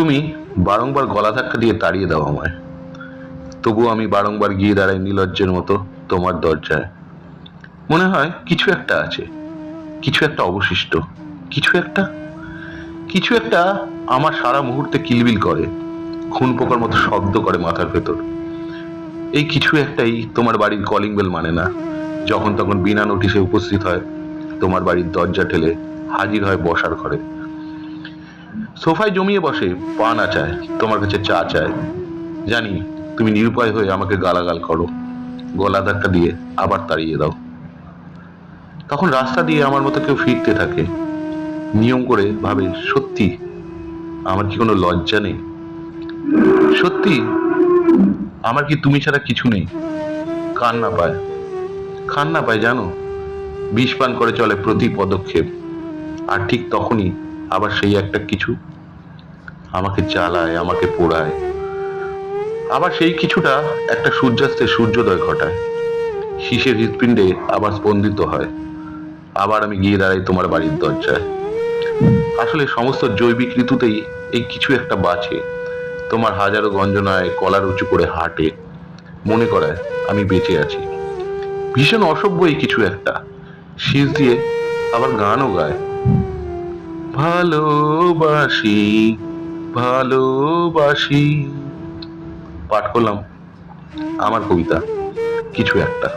তুমি বারংবার গলা ধাক্কা দিয়ে তাড়িয়ে দাও আমায়। তবুও আমি বারংবার গিয়ে দাঁড়াই নির্লজ্জের মতো তোমার দরজায়। মনে হয় কিছু একটা আছে, কিছু একটা অবশিষ্ট, কিছু একটা কিছু একটা আমার সারা মুহূর্তে কিলবিল করে, খুন পোকার মতো শব্দ করে মাথার ভেতর। এই কিছু একটাই তোমার বাড়ির কলিং বেল মানে না। যখন তখন বিনা নোটিশে উপস্থিত হয়, তোমার বাড়ির দরজা ঠেলে হাজির হয় বসার ঘরে। সোফায় জমিয়ে বসে, পা না চায়, তোমার কাছে চা চায়। জানি, তুমি নিরুপায় হয়ে আমাকে গালাগাল করো। গলা ধাক্কা দিয়ে আবার তাড়িয়ে দাও। তখন রাস্তা দিয়ে আমার মতো কেউ ফিরতে থাকে। নিয়ম করে ভাবে, সত্যি, আমার কি কোনো লজ্জা নেই? সত্যি, আমার কি তুমি ছাড়া কিছু নেই? কান্না পায়। কান্না পায়, জানো, বিষ পান করে চলে প্রতি পদক্ষেপ। আর ঠিক তখনই আবার সেই একটা কিছু আমাকে জ্বালায়, আমাকে পোড়ায়। আবার সেই কিছুটা একটা সূর্যাস্তে সূর্যোদয় ঘটায়। শিশের হৃৎপিণ্ডে আবার স্পন্দিত হয়। আবার আমি গিয়ে দাঁড়াই তোমার বাড়ির দরজায়। আসলে সমস্ত জৈবিক ঋতুতেই এই কিছু একটা বাঁচে। তোমার হাজারো গঞ্জনায় কলার উঁচু করে হাঁটে। মনে করায় আমি বেঁচে আছি। ভীষণ অসভ্য এই কিছু একটা। শীষ দিয়ে আবার গানও গায়। ভালোবাসি ভালোবাসি। পাঠ করলাম আমার কবিতা কিছু একটা।